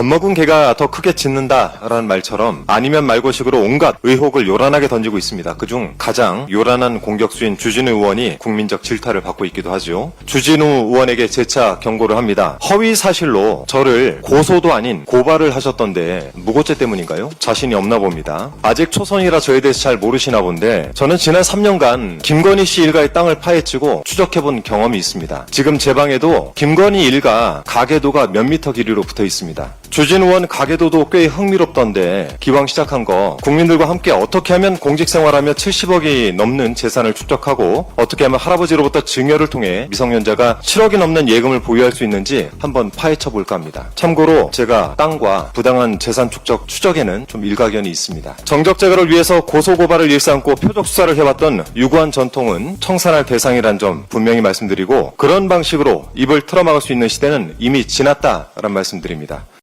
겁먹은 개가 더 크게 짖는다라는 말처럼 아니면 말고식으로 온갖 의혹을 요란하게 던지고 있습니다. 그중 가장 요란한 공격수인 주진우 의원이 국민적 질타를 받고 있기도 하죠. 주진우 의원에게 재차 경고를 합니다. 허위 사실로 저를 고소도 아닌 고발을 하셨던데 무고죄 때문인가요? 자신이 없나 봅니다. 아직 초선이라 저에 대해서 잘 모르시나 본데 저는 지난 3년간 김건희 씨 일가의 땅을 파헤치고 추적해본 경험이 있습니다. 지금 제 방에도 김건희 일가 가계도가 몇 미터 길이로 붙어 있습니다. 주진 의원 가계도도 꽤 흥미롭던데 기왕 시작한 거 국민들과 함께 어떻게 하면 공직생활하며 70억이 넘는 재산을 축적하고 어떻게 하면 할아버지로부터 증여를 통해 미성년자가 7억이 넘는 예금을 보유할 수 있는지 한번 파헤쳐 볼까 합니다. 참고로 제가 땅과 부당한 재산 축적 추적에는 좀 일가견이 있습니다. 정적 제거를 위해서 고소고발을 일삼고 표적 수사를 해왔던 유구한 전통은 청산할 대상이란 점 분명히 말씀드리고 그런 방식으로 입을 틀어막을 수 있는 시대는 이미 지났다라는 말씀드립니다.